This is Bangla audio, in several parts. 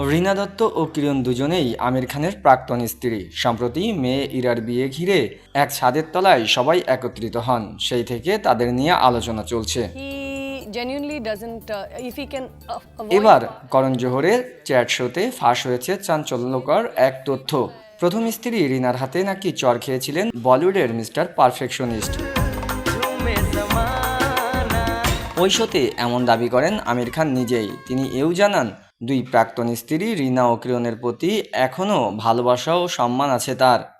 রীনা দত্ত ও কিরণ দুজনেই আমির খানের প্রাক্তন স্ত্রী সম্প্রতি মেয়ে ইরার বিয়ে ঘিরে এক ছাদের তলায় সবাই একত্রিত হন সেই থেকে তাদের নিয়ে আলোচনা চলছে uh, uh, এবার করণ জোহরের চ্যাট শোতে ফাঁস হয়েছে চাঞ্চল্যকর এক তথ্য প্রথম স্ত্রী রিনার হাতে নাকি চর খেয়েছিলেন বলিউডের মিস্টার পারফেকশনিস্ট ওই এমন দাবি করেন আমির খান নিজেই। তিনি এও জানান, দুই প্রাক্তন স্ত্রী রিনা ও কিরণের প্রতি এখনও ভালোবাসা ও সম্মান আছে তার।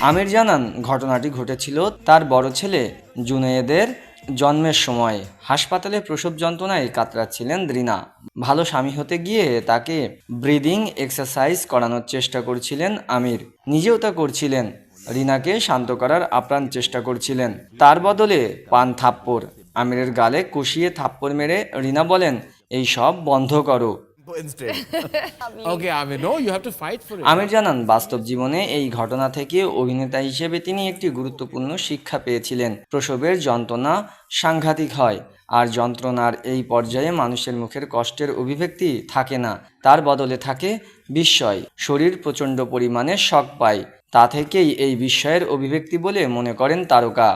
আমির জানান, ঘটনাটি ঘটেছিল তার বড় ছেলে জুনেয়েদের জন্মের সময়। হাসপাতালে প্রসব যন্ত্রণায় কাতরাচ্ছিলেন রিনা। ভালো স্বামী হতে গিয়ে তাকে ব্রিদিং এক্সারসাইজ করানোর চেষ্টা করছিলেন আমির। নিজেও তা করছিলেন। রিনাকে শান্ত করার আপ্রাণ চেষ্টা করছিলেন। তার বদলে পান থাপ্পড়। আমিরের গালে কষিয়ে থাপ্পড় মেরে রিনা বলেন এই সব বন্ধ করো. আমির জানান বাস্তব জীবনে এই ঘটনা থেকে অভিনেতা হিসেবে তিনি একটি গুরুত্বপূর্ণ শিক্ষা পেয়েছিলেন। প্রসবের যন্ত্রণা সাংঘাতিক হয় আর যন্ত্রণার এই পর্যায়ে মানুষের মুখের কষ্টের অভিব্যক্তি থাকে না। তার বদলে থাকে বিস্ময়। শরীর প্রচণ্ড পরিমাণে শক পায়। তা থেকেই এই বিস্ময়ের অভিব্যক্তি বলে মনে করেন তারকা।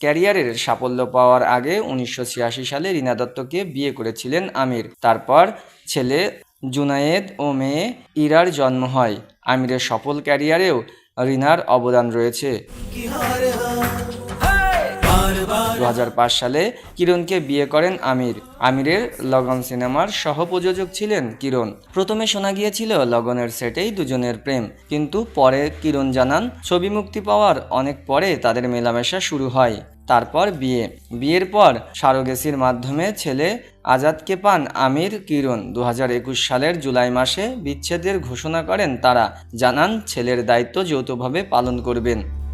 ক্যারিয়ারের সাফল্য পাওয়ার আগে উনিশশো ছিয়াশি সালে রীনা দত্তকে বিয়ে করেছিলেন আমির। তারপর ছেলে জুনায়েদ ও মেয়ে ইরার জন্ম হয়। আমিরের সফল ক্যারিয়ারেও রিনার অবদান রয়েছে। দু হাজার পাঁচ সালে কিরণকে বিয়ে করেন আমির। আমিরের লগন সিনেমার সহ প্রযোজক ছিলেন কিরণ। প্রথমে শোনা গিয়েছিল লগনের সেটেই দুজনের প্রেম, কিন্তু পরে কিরণ জানান, ছবি মুক্তি পাওয়ার অনেক পরে তাদের মেলামেশা শুরু হয়। তারপর বিয়ে। বিয়ের পর সারোগেসির মাধ্যমে ছেলে আজাদকে পান আমির কিরণ। দু হাজার একুশ সালের জুলাই মাসে বিচ্ছেদের ঘোষণা করেন তারা। জানান, ছেলের দায়িত্ব যৌথভাবে পালন করবেন।